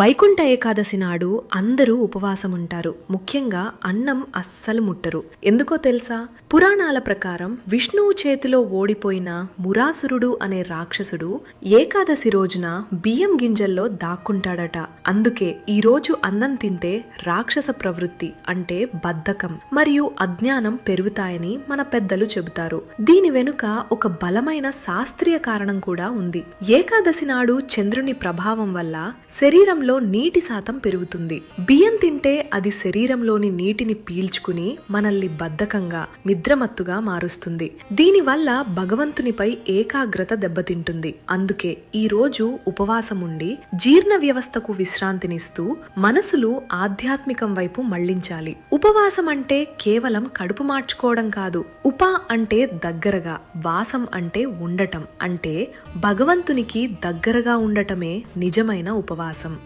వైకుంఠ ఏకాదశి నాడు అందరూ ఉపవాసం ఉంటారు ముఖ్యంగా అన్నం అస్సలు ముట్టరు. ఎందుకో తెలుసా? పురాణాల ప్రకారం విష్ణువు చేతిలో ఓడిపోయిన మురాసురుడు అనే రాక్షసుడు ఏకాదశి రోజున బియ్యం గింజల్లో దాక్కుంటాడట. అందుకే ఈ రోజు అన్నం తింటే రాక్షస ప్రవృత్తి అంటే బద్ధకం మరియు అజ్ఞానం పెరుగుతాయని మన పెద్దలు చెబుతారు. దీని వెనుక ఒక బలమైన శాస్త్రీయ కారణం కూడా ఉంది. ఏకాదశి నాడు చంద్రుని ప్రభావం వల్ల శరీరం శరీరంలో నీటి శాతం పెరుగుతుంది. బియ్యం తింటే అది శరీరంలోని నీటిని పీల్చుకుని మనల్ని బద్ధకంగా నిద్రమత్తుగా మారుస్తుంది. దీనివల్ల భగవంతునిపై ఏకాగ్రత దెబ్బతింటుంది. అందుకే ఈ రోజు ఉపవాసం ఉండి జీర్ణ వ్యవస్థకు విశ్రాంతినిస్తూ మనసులు ఆధ్యాత్మికం వైపు మళ్ళించాలి. ఉపవాసం అంటే కేవలం కడుపు మార్చుకోవడం కాదు. ఉప అంటే దగ్గరగా వాసం అంటే ఉండటం. అంటే భగవంతునికి దగ్గరగా ఉండటమే నిజమైన ఉపవాసం.